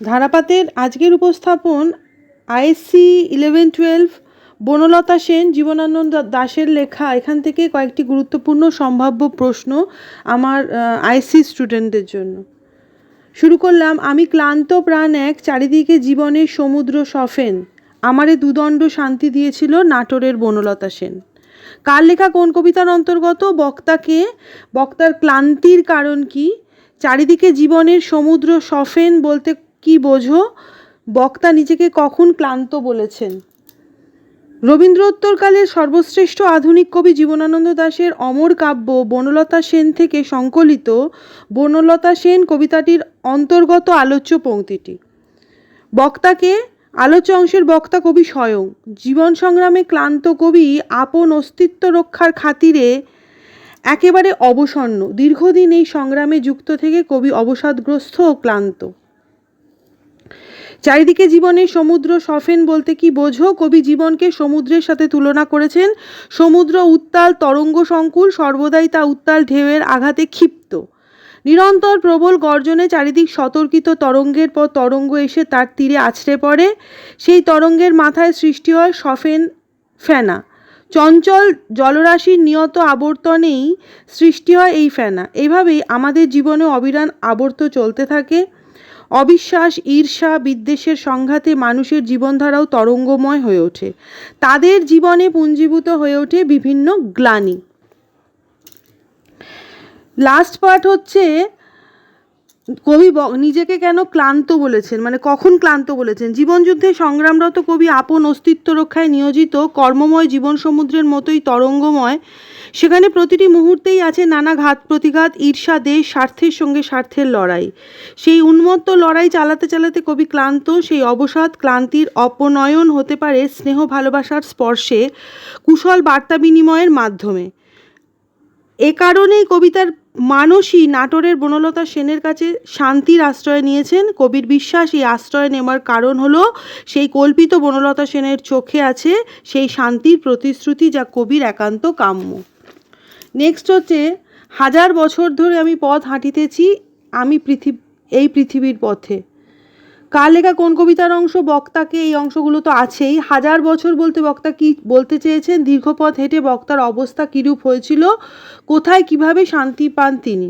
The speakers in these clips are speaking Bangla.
ধারাপাতের আজকের উপস্থাপন ISC eleven twelve Banalata Sen Jibanananda দাসের লেখা। এখান থেকে কয়েকটি গুরুত্বপূর্ণ সম্ভাব্য প্রশ্ন আমার আইএসসি স্টুডেন্টদের জন্য। শুরু করলাম, আমি ক্লান্ত প্রাণ এক, চারিদিকে জীবনের সমুদ্র সফেন। আমারে দুদণ্ড শান্তি দিয়েছিল নাটোরের বনলতা সেন। কার লেখা কোন কবিতার অন্তর্গত? বক্তাকে বক্তার ক্লান্তির কারণ কি? চারিদিকে জীবনের সমুদ্র সফেন বলতে কি বোঝো? বক্তা নিজেকে কখন ক্লান্ত বলেছেন? রবীন্দ্রোত্তরকালের সর্বশ্রেষ্ঠ আধুনিক কবি জীবনানন্দ দাশের অমর কাব্য বনলতা সেন থেকে সংকলিত বনলতা সেন কবিতাটির অন্তর্গত আলোচ্য পংক্তিটি। বক্তাকে আলোচ্য অংশের বক্তা কবি স্বয়ং। জীবন সংগ্রামে ক্লান্ত কবি আপন অস্তিত্ব রক্ষার খাতিরে একেবারে অবসন্ন। দীর্ঘদিন এই সংগ্রামে যুক্ত থেকে কবি অবসাদগ্রস্ত ও ক্লান্ত। চারিদিকে জীবনের সমুদ্র সফেন বলতে কি বোঝো? কবি জীবনকে সমুদ্রের সাথে তুলনা করেছেন। সমুদ্র উত্তাল, তরঙ্গ সংকুল, সর্বদাই তা উত্তাল ঢেউয়ের আঘাতে ক্ষিপ্ত। নিরন্তর প্রবল গর্জনে চারিদিক সতর্কিত, তরঙ্গের পর তরঙ্গ এসে তার তীরে আছড়ে পড়ে। সেই তরঙ্গের মাথায় সৃষ্টি হয় সফেন ফেনা। চঞ্চল জলরাশির নিয়ত আবর্তনেই সৃষ্টি হয় এই ফেনা। এইভাবেই আমাদের জীবনে অবিরাম আবর্ত চলতে থাকে। অবিশ্বাস, ঈর্ষা, বিদ্বেষের সংঘাতে মানুষের জীবনধারাও তরঙ্গময় হয়ে ওঠে। তাদের জীবনে পুঞ্জীভূত হয়ে ওঠে বিভিন্ন গ্লানি। লাস্ট পার্ট হচ্ছে কবি নিজেকে কেন ক্লান্ত বলেছেন? মানে কখন ক্লান্ত বলেছেন? জীবনযুদ্ধে সংগ্রামরত কবি আপন অস্তিত্ব রক্ষায় নিয়োজিত কর্মময় জীবন সমুদ্রের মতোই তরঙ্গময়। সেখানে প্রতিটি মুহূর্তেই আছে নানা ঘাত প্রতিঘাত, ঈর্ষা, দেশ, স্বার্থের সঙ্গে স্বার্থের লড়াই। সেই উন্মত্ত লড়াই চালাতে চালাতে কবি ক্লান্ত, সেই অবসাদ, ক্লান্তির অপনয়ন হতে পারে স্নেহ ভালোবাসার স্পর্শে, কুশল বার্তা বিনিময়ের মাধ্যমে। এ কারণেই কবিতার মানসী নাটোরের বনলতা সেনের কাছে শান্তির আশ্রয় নিয়েছেন। কবির বিশ্বাস এই আশ্রয় নেওয়ার কারণ হলো, সেই কল্পিত বনলতা সেনের চোখে আছে সেই শান্তির প্রতিশ্রুতি যা কবির একান্ত কাম্য। নেক্সট হচ্ছে, হাজার বছর ধরে আমি পথ হাঁটিতেছি, আমি পৃথিবী, এই পৃথিবীর পথে। কার লেখা, কোন কবিতার অংশ, বক্তাকে এই অংশগুলো তো আছেই। হাজার বছর বলতে বক্তা কি বলতে চেয়েছেন, দীর্ঘপথ হেঁটে বক্তার অবস্থা কীরূপ হয়েছিল, কোথায় কীভাবে শান্তি পান তিনি?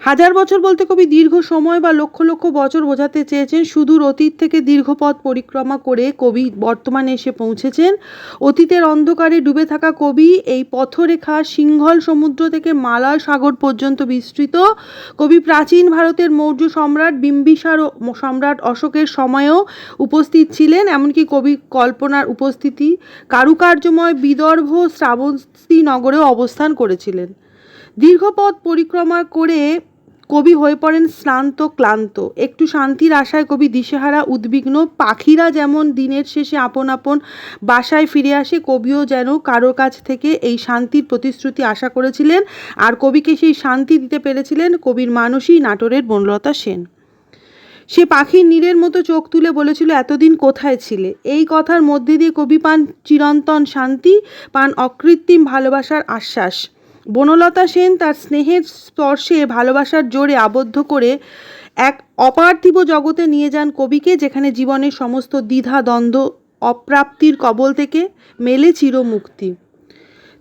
হাজার বছর বলতে কবি দীর্ঘ সময় বা লক্ষ লক্ষ বছর বোঝাতে চেয়েছেন, সুদূর অতীত থেকে দীর্ঘ পথ পরিক্রমা করে কবি বর্তমানে এসে পৌঁছেছেন। অতীতের অন্ধকারে ডুবে থাকা কবি এই পথরেখা সিংহল সমুদ্র থেকে মালার সাগর পর্যন্ত বিস্তৃত। কবি প্রাচীন ভারতের মৌর্য সম্রাট বিম্বিসার সম্রাট অশোকের সময়েও উপস্থিত ছিলেন, এমনকি কবি কল্পনার উপস্থিতি কারুকার্যময় বিদর্ভ শ্রাবন্তী নগরেও অবস্থান করেছিলেন। দীর্ঘপথ পরিক্রমা করে কবি হয়ে পড়েন শ্রান্ত ক্লান্ত। একটু শান্তির আশায় কবি দিশেহারা উদ্বিগ্ন। পাখিরা যেমন দিনের শেষে আপন আপন বাসায় ফিরে আসে, কবিও যেন কারোর কাছ থেকে এই শান্তির প্রতিশ্রুতি আশা করেছিলেন আর কবিকে সেই শান্তি দিতে পেরেছিলেন কবির মানসী নাটোরের বনলতা সেন। সে পাখির নীরের মতো চোখ তুলে বলেছিল, এতদিন কোথায় ছিলে? এই কথার মধ্যে দিয়ে কবি পান চিরন্তন শান্তি, পান অকৃত্রিম ভালোবাসার আশ্বাস। বনলতা সেন তার স্নেহের স্পর্শে ভালোবাসার জোরে আবদ্ধ করে এক অপার্থিব জগতে নিয়ে যান কবিকে, যেখানে জীবনের সমস্ত দ্বিধা, দ্বন্দ্ব, অপ্রাপ্তির কবল থেকে মেলে চিরমুক্তি।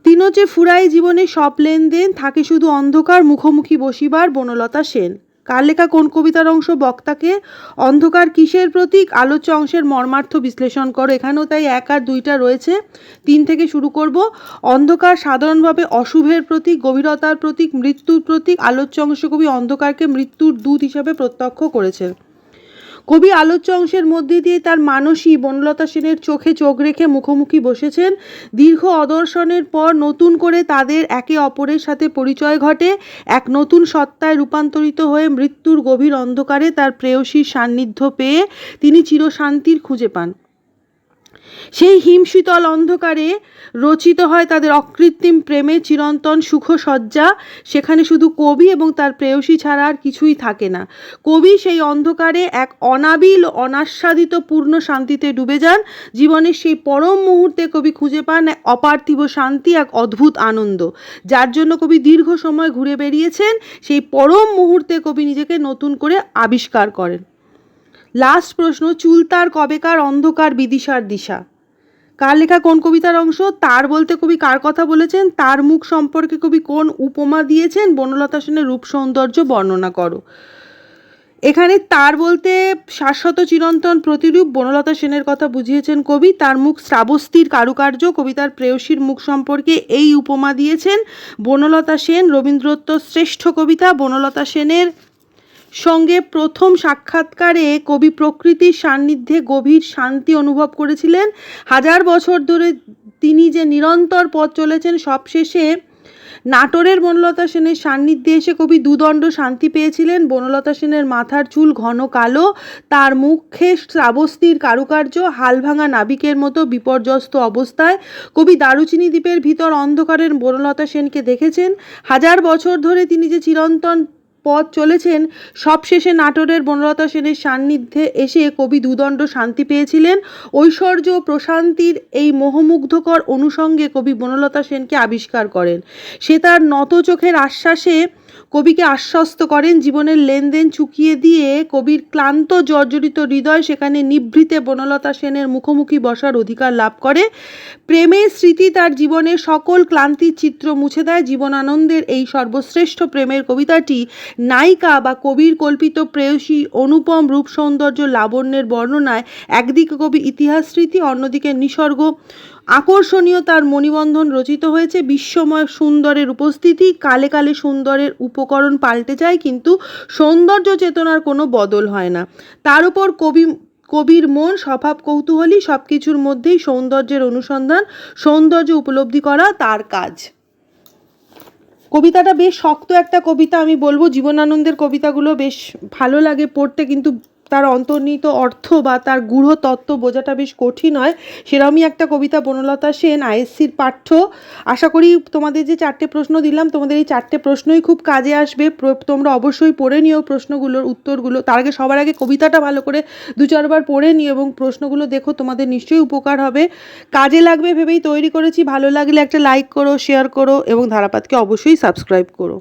তিনোচে ফুরাই জীবনে সব লেনদেন, থাকে শুধু অন্ধকার মুখোমুখি বসিবার বনলতা সেন। কার লেখা কোন কবিতার অংশ বক্তাকে অন্ধকার কিসের প্রতীক? আলোচ্য অংশের মর্মার্থ বিশ্লেষণ করো। এখানেও তাই এক আর দুইটা রয়েছে। তিন থেকে শুরু করব। অন্ধকার সাধারণভাবে অশুভের প্রতীক, গভীরতার প্রতীক, মৃত্যুর প্রতীক। আলোচ্য অংশ কবি অন্ধকারকে মৃত্যুর দূত হিসাবে প্রত্যক্ষ করেছেন কবি আলোচ্য অংশের মধ্যে দিয়ে তার মানসী বনলতা সেনের চোখে চোখ রেখে মুখোমুখি বসেছেন। দীর্ঘ অদর্শনের পর নতুন করে তাদের একে অপরের সাথে পরিচয় ঘটে। এক নতুন সত্তায় রূপান্তরিত হয়ে মৃত্যুর গভীর অন্ধকারে তার প্রেয়সীর সান্নিধ্য পেয়ে তিনি চিরশান্তির খুঁজে পান। সেই হিমশীতল অন্ধকারে রচিত হয় তাদের অকৃত্রিম প্রেমে চিরন্তন সুখসজ্জা, সেখানে শুধু কবি এবং তার প্রেয়সী ছাড়া আর কিছুই থাকে না। কবি সেই অন্ধকারে এক অনাবিল, অনাস্বাদিত, পূর্ণ শান্তিতে ডুবে যান। জীবনের সেই পরম মুহূর্তে কবি খুঁজে পান এক অপার্থিব শান্তি, এক অদ্ভুত আনন্দ। যার জন্য কবি দীর্ঘ সময় ঘুরে বেরিয়েছেন সেই পরম মুহূর্তে কবি নিজেকে নতুন করে আবিষ্কার করেন। লাস্ট প্রশ্ন, চুল তার কবেকার অন্ধকার বিদিশার দিশা। কার লেখা কোন কবিতার অংশ? তার বলতে কবি কার কথা বলেছেন? তার মুখ সম্পর্কে কবি কোন উপমা দিয়েছেন? বনলতা সেনের রূপ সৌন্দর্য বর্ণনা করো। এখানে তার বলতে শাশ্বত চিরন্তন প্রতিরূপ বনলতা সেনের কথা বুঝিয়েছেন কবি। তার মুখ শ্রাবস্তির কারুকার্য, কবিতার প্রেয়সীর মুখ সম্পর্কে এই উপমা দিয়েছেন বনলতা সেন রবীন্দ্রত্ব শ্রেষ্ঠ কবিতা। বনলতা সেনের সঙ্গে প্রথম সাক্ষাৎকারে কবি প্রকৃতির সান্নিধ্যে গভীর শান্তি অনুভব করেছিলেন। হাজার বছর ধরে তিনি যে নিরন্তর পথ চলেছেন, সবশেষে নাটোরের বনলতা সেনের সান্নিধ্যে এসে কবি দুদণ্ড শান্তি পেয়েছিলেন। বনলতা সেনের মাথার চুল ঘন কালো, তার মুখে শ্রাবস্তির কারুকার্য, হালভাঙা নাবিকের মতো বিপর্যস্ত অবস্থায় কবি দারুচিনি দ্বীপের ভিতর অন্ধকারের বনলতা সেনকে দেখেছেন। হাজার বছর ধরে তিনি যে চিরন্তন পথ চলেছেন। সবশেষে নাটোরের বনলতা সেনের সান্নিধ্যে এসে কবি দুদণ্ড শান্তি পেয়েছিলেন। ঐশ্বর্য প্রশান্তির এই মোহমুগ্ধকর অনুষঙ্গে কবি বনলতা সেনকে আবিষ্কার করেন। সে তার নত চোখের আশ্বাসে কবিকে আশ্বস্ত করেন, জীবনের লেনদেন চুকিয়ে দিয়ে কবির ক্লান্ত, জর্জরিত হৃদয় সেখানে নিভৃতে বনলতা সেনের মুখোমুখি বসার অধিকার লাভ করে। প্রেমের স্মৃতি তার জীবনের সকল ক্লান্তির চিত্র মুছে দেয়। জীবনানন্দের এই সর্বশ্রেষ্ঠ প্রেমের কবিতাটি নায়িকা বা কবির কল্পিত প্রেয়সী অনুপম রূপ সৌন্দর্য লাবণ্যের বর্ণনায়, একদিকে কবি ইতিহাস স্মৃতি, অন্যদিকে নিসর্গ। আকর্ষণীয় তার মণিবন্ধন রচিত হয়েছে। বিশ্বময় সুন্দরের উপস্থিতি, কালে কালে সুন্দরের উপকরণ পাল্টে যায়, কিন্তু সৌন্দর্য চেতনার কোনো বদল হয় না। তার উপর কবি, কবির মন, স্বভাব, কৌতূহলী সব কিছুর মধ্যেই সৌন্দর্যের অনুসন্ধান, সৌন্দর্য উপলব্ধি করা তার কাজ। কবিতাটা বেশ শক্ত একটা কবিতা, আমি বলব। জীবনানন্দের কবিতাগুলো বেশ ভালো লাগে পড়তে, কিন্তু তার অন্তর্নিহিত অর্থ বা তার গূঢ় তত্ত্ব বোঝাটা বেশ কঠিন হয়। সেরকমই একটা কবিতা বনলতা সেন, আইএসসির পাঠ্য। আশা করি তোমাদের যে চারটে প্রশ্ন দিলাম, তোমাদের এই চারটে প্রশ্নই খুব কাজে আসবে। তোমরা অবশ্যই পড়ে নিও প্রশ্নগুলোর উত্তরগুলো। তার আগে সবার আগে কবিতাটা ভালো করে দু চারবার পড়ে নিও এবং প্রশ্নগুলো দেখো, তোমাদের নিশ্চয়ই উপকার হবে। কাজে লাগবে ভেবেই তৈরি করেছি। ভালো লাগলে একটা লাইক করো শেয়ার করো এবং ধারাপাতকে অবশ্যই সাবস্ক্রাইব করো।